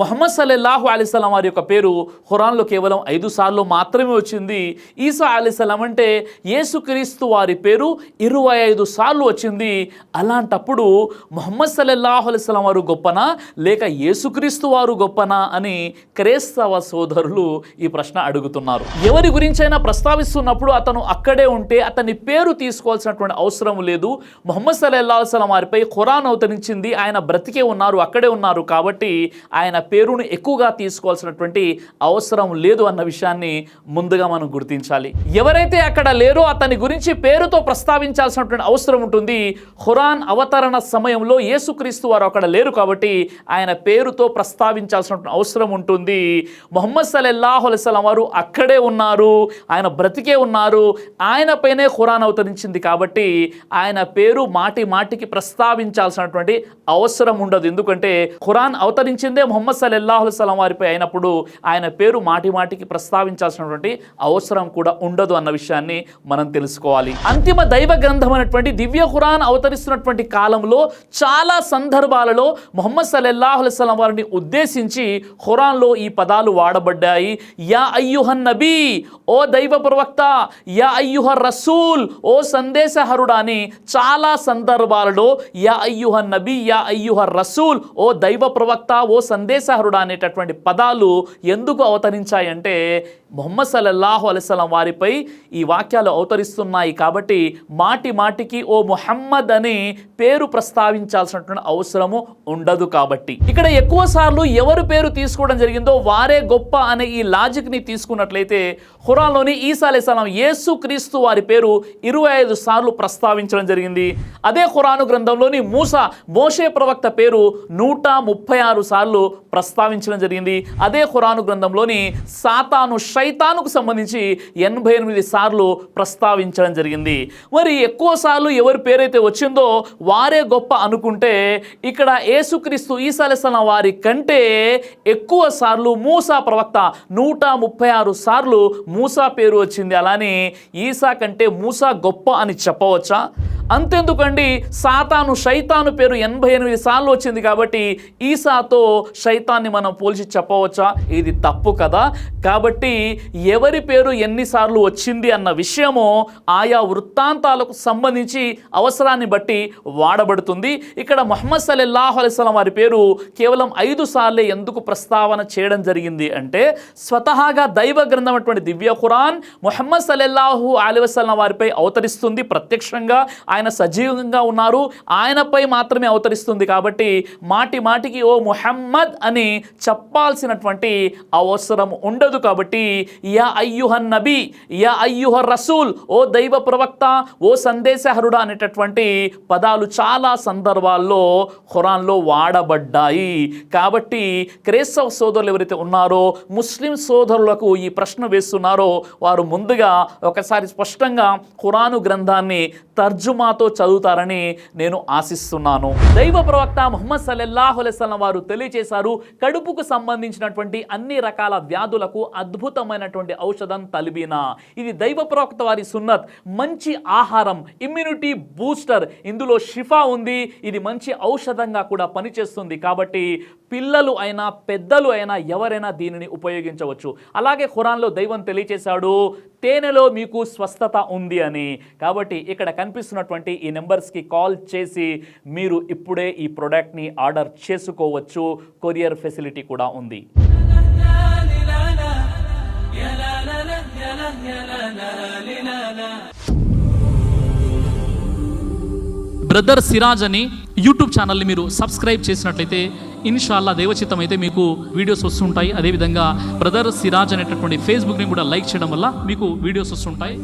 మొహమ్మద్ సల్లల్లాహు అలీస్లాం వారి యొక్క పేరు ఖురాన్లో కేవలం ఐదు సార్లు మాత్రమే వచ్చింది. ఈసా అలీస్లాం అంటే యేసుక్రీస్తు వారి పేరు ఇరవై ఐదు సార్లు వచ్చింది. అలాంటప్పుడు మొహమ్మద్ సల్లల్లాహు అలీస్లాం వారు గొప్పనా? లేక యేసుక్రీస్తు వారు గొప్పనా? అని క్రైస్తవ సోదరులు ఈ ప్రశ్న అడుగుతున్నారు. ఎవరి గురించైనా ప్రస్తావిస్తున్నప్పుడు అతను అక్కడే ఉంటే అతని పేరు తీసుకోవాల్సినటువంటి అవసరం లేదు. మొహమ్మద్ సల్లల్లాహు అలైహి వారిపై ఖురాన్ అవతరించింది. ఆయన బ్రతికే ఉన్నారు అక్కడే ఉన్నారు కాబట్టి ఆయన పేరును ఎక్కువగా తీసుకోవాల్సినటువంటి అవసరం లేదు అన్న విషయాన్ని ముందుగా మనం గుర్తించాలి. ఎవరైతే అక్కడ లేరో అతని గురించి పేరుతో ప్రస్తావించాల్సినటువంటి అవసరం ఉంటుంది. ఖురాన్ అవతరణ సమయంలో యేసుక్రీస్తు వారు అక్కడ లేరు కాబట్టి ఆయన పేరుతో ప్రస్తావించాల్సినటువంటి అవసరం ఉంటుంది. మొహమ్మద్ సల్లల్లాహు అలైహి వారు అక్కడే ఉన్నారు. ఆయన బ్రతికే ఉన్నారు. ఆయన పైనే ఖురాన్ అవతరించింది కాబట్టి ఆయన పేరు మాటి మాటికి ప్రస్తావించాల్సినటువంటి అవసరం ఉండదు. ఎందుకంటే ఖురాన్ అవతరించిందే మొహమ్మద్ సల్లల్లాహు అలైహి వారిపై అయినప్పుడు ఆయన పేరు మాటి మాటికి ప్రస్తావించాల్సినటువంటి అవసరం కూడా ఉండదు అన్న విషయాన్ని మనం తెలుసుకోవాలి. అంతిమ దైవ గ్రంథం అనేటువంటి దివ్య ఖురాన్ అవతరిస్తున్నటువంటి కాలంలో చాలా సందర్భాలలో మొహమ్మద్ సల్లల్లాహు సలం వారిని ఉద్దేశించి ఖురాన్లో ఈ పదాలు వాడబడ్డాయి. యా అయ్యుహన్ నబీ ఓ దైవ ప్రవక్త యా అయ్యుహ రసూల్ ఓ సందేశహరుడా అని చాలా సందర్భాలలో యా అయ్యుహన్ నబీ యా అయ్యుహ రసూల్ ఓ దైవ ప్రవక్త ఓ సందేశహరుడా అనేటటువంటి పదాలు ఎందుకు అవతరించాయంటే మొహమ్మద్ సల్లల్లాహు అలైస్లం వారిపై ఈ వాక్యాలు అవతరిస్తున్నాయి కాబట్టి మాటి మాటికి ఓ ముహమ్మద్ అని పేరు ప్రస్తావించాల్సినటువంటి అవసరము ఉండదు కాబట్టి. ఇక్కడ ఎక్కువ సార్లు ఎవరు పేరు తీసుకోవడం జరిగిందో వారే గొప్ప అనే ఈ లాజిక్ని తీసుకున్నట్లయితే హురాన్లోని ఈసా అలైస్లాం యేసు క్రీస్తు వారి పేరు ఇరవై ఐదు సార్లు ప్రస్తావించడం జరిగింది. అదే ఖురాను గ్రంథంలోని మూస మోషే ప్రవక్త పేరు నూట ముప్పై ఆరు సార్లు ప్రస్తావించడం జరిగింది. అదే ఖురాను గ్రంథంలోని సాతాను షైతానుకు సంబంధించి ఎనభై ఎనిమిది సార్లు ప్రస్తావించడం జరిగింది. మరి ఎక్కువ సార్లు ఎవరి పేరైతే వచ్చిందో వారే గొప్ప అనుకుంటే ఇక్కడ యేసుక్రీస్తు ఈసాలెసన వారి కంటే ఎక్కువ సార్లు మూసా ప్రవక్త నూట ముప్పై ఆరు సార్లు మూసా పేరు వచ్చింది. అలానే ఈసా కంటే మూసా గొప్ప అని చెప్పవచ్చా? అంతెందుకండి సాతాను శైతాను పేరు ఎనభై ఎనిమిది సార్లు వచ్చింది కాబట్టి ఈసాతో శైతాన్ని మనం పోల్చి చెప్పవచ్చా? ఇది తప్పు కదా. కాబట్టి ఎవరి పేరు ఎన్నిసార్లు వచ్చింది అన్న విషయము ఆయా వృత్తాంతాలకు సంబంధించి అవసరాన్ని బట్టి వాడబడుతుంది. ఇక్కడ మొహమ్మద్ సల్లల్లాహు అలైస్లం వారి పేరు కేవలం ఐదు సార్లే ఎందుకు ప్రస్తావన చేయడం జరిగింది అంటే స్వతహాగా దైవ గ్రంథం అటువంటి దివ్య ఖురాన్ మొహమ్మద్ సల్లల్లాహు అలై వారిపై అవతరిస్తుంది ప్రత్యక్షంగా. ఆయన ఆయన సజీవంగా ఉన్నారు. ఆయనపై మాత్రమే అవతరిస్తుంది కాబట్టి మాటి మాటికి ఓ ముహమ్మద్ అని చెప్పాల్సినటువంటి అవసరం ఉండదు కాబట్టి యా అయ్యుహన్ నబీ యా అయ్యుహ రసూల్ ఓ దైవ ప్రవక్త ఓ సందేశహరుడా అనేటటువంటి పదాలు చాలా సందర్భాల్లో ఖురాన్లో వాడబడ్డాయి. కాబట్టి క్రైస్తవ సోదరులు ఎవరైతే ఉన్నారో ముస్లిం సోదరులకు ఈ ప్రశ్న వేస్తున్నారో వారు ముందుగా ఒకసారి స్పష్టంగా ఖురాను గ్రంథాన్ని తర్జుమా తర్జుమాతో చదువుతారని నేను ఆశిస్తున్నాను. దైవ ప్రవక్త ముహమ్మద్ సల్లల్లాహు వారు తెలియజేశారు కడుపుకు సంబంధించినటువంటి అన్ని రకాల వ్యాధులకు అద్భుతమైనటువంటి ఔషధం తలిబీనా. ఇది దైవ ప్రవక్త వారి సున్నత్. మంచి ఆహారం ఇమ్యూనిటీ బూస్టర్ ఇందులో షిఫా ఉంది. ఇది మంచి ఔషధంగా కూడా పనిచేస్తుంది. కాబట్టి పిల్లలు అయినా పెద్దలు అయినా ఎవరైనా దీనిని ఉపయోగించవచ్చు. అలాగే ఖురాన్లో దైవం తెలియచేశాడు తేనెలో మీకు స్వస్థత ఉంది అని. కాబట్టి ఇక్కడ కనిపిస్తున్నటువంటి ఈ నెంబర్స్కి కాల్ చేసి మీరు ఇప్పుడే ఈ ప్రోడక్ట్ని ఆర్డర్ చేసుకోవచ్చు. కొరియర్ ఫెసిలిటీ కూడా ఉంది. బ్రదర్ సిరాజ్ అని యూట్యూబ్ ఛానల్ని మీరు సబ్స్క్రైబ్ చేసినట్లయితే ఇన్షాల్లా దేవచిత్తం అయితే మీకు వీడియోస్ వస్తుంటాయి. అదేవిధంగా బ్రదర్ సిరాజ్ అనేటటువంటి ఫేస్బుక్ని కూడా లైక్ చేయడం వల్ల మీకు వీడియోస్ వస్తుంటాయి.